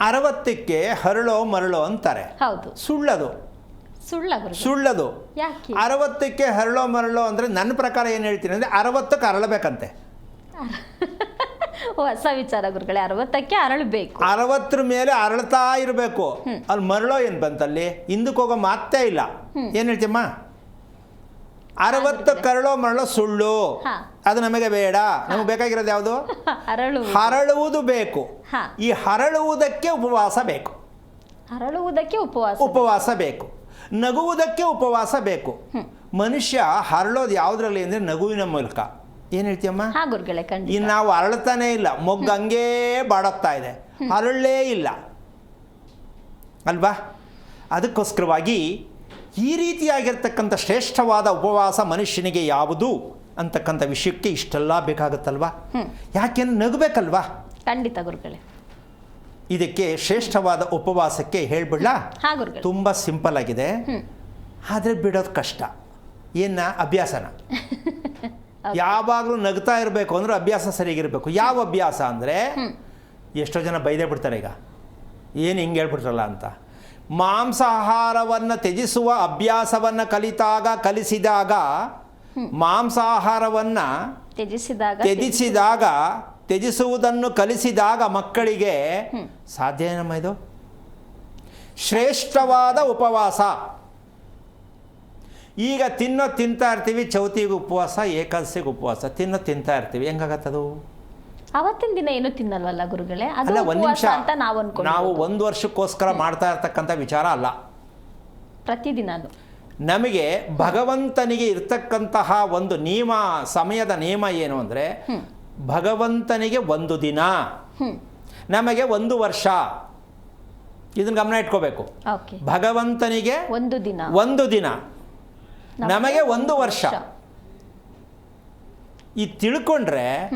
ಅರವತ್ತಕ್ಕೆ ಹರಳೋ ಮರಳೋ ಅಂತಾರೆ. ಹೌದು. ಸುಳ್ಳದು. ಸುಳ್ಳದು. ಅರವತ್ತಕ್ಕೆ ಹರಳೋ ಮರಳೋ ಅಂದರೆ ನನ್ನ ಪ್ರಕಾರ ಏನು ಹೇಳ್ತೀನಿ ಅಂದರೆ ಅರವತ್ತಕ್ಕೆ ಅರಳಬೇಕಂತೆ ಹೊಸ ವಿಚಾರ ಗುರುಗಳೇ ಅರವತ್ತಕ್ಕೆ ಅರಳಬೇಕು ಅರವತ್ತರ ಮೇಲೆ ಅರಳ್ತಾ ಇರಬೇಕು. ಅಲ್ಲಿ ಮರಳೋ ಏನು ಬಂತಲ್ಲಿ? ಹಿಂದಕ್ಕೆ ಹೋಗೋ ಮಾತೇ ಇಲ್ಲ. ಏನು ಹೇಳ್ತೀಯಮ್ಮ? ಅರವತ್ತು ಕರಳೋ ಮರಳೋ ಸುಳ್ಳು. ಅದು ನಮಗೆ ಬೇಡ. ನಮಗೆ ಬೇಕಾಗಿರೋದು ಯಾವುದು? ಹರಳುವುದು. ಬೇಕು. ಈ ಹರಳುವುದಕ್ಕೆ ಉಪವಾಸ ಬೇಕು. ಹರಳುವುದಕ್ಕೆ ಉಪವಾಸ ಉಪವಾಸ ಬೇಕು. ನಗುವುದಕ್ಕೆ ಉಪವಾಸ ಬೇಕು. ಮನುಷ್ಯ ಹರಳೋದು ಯಾವುದ್ರಲ್ಲಿ ಅಂದರೆ ನಗುವಿನ ಮೂಲಕ. ಏನು ಹೇಳ್ತೀಯಮ್ಮ? ಇನ್ನು ನಾವು ಅರಳ್ತಾನೇ ಇಲ್ಲ. ಮೊಗ್ಗು ಹಂಗೇ ಬಾಡೋಗ್ತಾ ಇದೆ. ಅರಳೇ ಇಲ್ಲ. ಅಲ್ವಾ? ಅದಕ್ಕೋಸ್ಕರವಾಗಿ ಈ ರೀತಿಯಾಗಿರ್ತಕ್ಕಂಥ ಶ್ರೇಷ್ಠವಾದ ಉಪವಾಸ ಮನುಷ್ಯನಿಗೆ ಯಾವುದು? ಅಂತಕ್ಕಂಥ ವಿಷಯಕ್ಕೆ ಇಷ್ಟೆಲ್ಲ ಬೇಕಾಗುತ್ತಲ್ವಾ? ಯಾಕೆಂದ್ರೆ ನಗಬೇಕಲ್ವಾ? ಖಂಡಿತ ಗುರುಗಳೇ. ಇದಕ್ಕೆ ಶ್ರೇಷ್ಠವಾದ ಉಪವಾಸಕ್ಕೆ ಹೇಳ್ಬಿಡ್ಲಾ? ತುಂಬ ಸಿಂಪಲ್ ಆಗಿದೆ. ಆದರೆ ಬಿಡೋದು ಕಷ್ಟ. ಏನ? ಅಭ್ಯಾಸನ. ಯಾವಾಗಲೂ ನಗ್ತಾ ಇರಬೇಕು ಅಂದ್ರೆ ಅಭ್ಯಾಸ ಸರಿಯಾಗಿರಬೇಕು ಯಾವ ಅಭ್ಯಾಸ ಅಂದರೆ ಎಷ್ಟೋ ಜನ ಬೈದೇ ಬಿಡ್ತಾರೆ ಈಗ. ಏನು ಹಿಂಗೆ ಹೇಳ್ಬಿಟ್ರಲ್ಲ ಅಂತ. ಮಾಂಸಾಹಾರವನ್ನು ತ್ಯಜಿಸುವ ಅಭ್ಯಾಸವನ್ನು ಕಲಿತಾಗ ಕಲಿಸಿದಾಗ ಮಾಂಸಾಹಾರವನ್ನು ತ್ಯಜಿಸಿದಾಗ ತ್ಯಜಿಸಿದಾಗ ತ್ಯಜಿಸುವುದನ್ನು ಕಲಿಸಿದಾಗ ಮಕ್ಕಳಿಗೆ ಸಾಧ್ಯ ಏನಮ್ಮ ಇದು? ಶ್ರೇಷ್ಠವಾದ ಉಪವಾಸ. ಈಗ ತಿನ್ನೋ ತಿಂತಾ ಇರ್ತೀವಿ ಚೌತಿಗೆ ಉಪವಾಸ ಏಕಾದಶಿಗೆ ಉಪವಾಸ. ತಿನ್ನೋ ತಿಂತಾ ಇರ್ತೀವಿ. ಹೆಂಗಾಗತ್ತದು? ಅವತ್ತಿನ ದಿನ ಏನು ತಿನ್ನಲ್ವಲ್ಲ ಗುರುಗಳೇ? ಅಲ್ಲ ಒಂದು ನಿಮಿಷ. ಅಂತ ನಾವು ನಾವು ಒಂದು ವರ್ಷಕ್ಕೋಸ್ಕರ ಮಾಡ್ತಾ ಇರ್ತಕ್ಕಂಥ ವಿಚಾರ ಅಲ್ಲ. ಪ್ರತಿದಿನನು. ನಮಗೆ ಭಗವಂತನಿಗೆ ಇರ್ತಕ್ಕಂತಹ ಒಂದು ನಿಯಮ ಸಮಯದ ನಿಯಮ ಏನು ಅಂದರೆ ಭಗವಂತನಿಗೆ ಒಂದು ದಿನ ನಮಗೆ ಒಂದು ವರ್ಷ. ಇದನ್ನ ಗಮನ ಇಟ್ಕೋಬೇಕು. ಭಗವಂತನಿಗೆ ಒಂದು ದಿನ. ಒಂದು ದಿನ. ನಮಗೆ ಒಂದು ವರ್ಷ. ಈ ತಿಳ್ಕೊಂಡ್ರೆ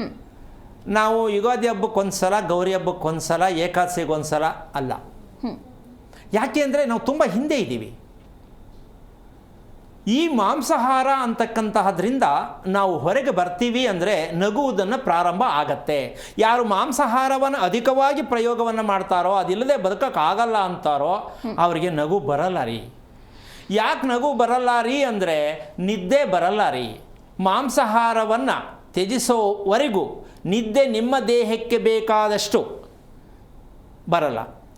ನಾವು ಯುಗಾದಿ ಹಬ್ಬಕ್ಕೆ ಒಂದ್ಸಲ ಗೌರಿ ಹಬ್ಬಕ್ಕೆ ಒಂದ್ಸಲ ಏಕಾದಶಿಗೆ ಒಂದ್ಸಲ ಅಲ್ಲ. ಯಾಕೆ ಅಂದರೆ ನಾವು ತುಂಬ ಹಿಂದೆ ಇದ್ದೀವಿ. ಈ ಮಾಂಸಾಹಾರ ಅಂತಕ್ಕಂತಹದ್ರಿಂದ ನಾವು ಹೊರಗೆ ಬರ್ತೀವಿ ಅಂದರೆ ನಗುವುದನ್ನು ಪ್ರಾರಂಭ ಆಗತ್ತೆ. ಯಾರು ಮಾಂಸಾಹಾರವನ್ನು ಅಧಿಕವಾಗಿ ಪ್ರಯೋಗವನ್ನು ಮಾಡ್ತಾರೋ, ಅದಿಲ್ಲದೆ ಬದುಕೋಕ್ಕಾಗಲ್ಲ ಅಂತಾರೋ, ಅವರಿಗೆ ನಗು ಬರಲ್ಲ ರೀ ಯಾಕೆ ನಗು ಬರಲ್ಲ ರೀ ಅಂದರೆ ನಿದ್ದೆ ಬರಲ್ಲ ರೀ ಮಾಂಸಾಹಾರವನ್ನು ತ್ಯಜಿಸೋವರೆಗೂ ನಿದ್ದೆ ನಿಮ್ಮ ದೇಹಕ್ಕೆ ಬೇಕಾದಷ್ಟು ಬರಲ್ಲ.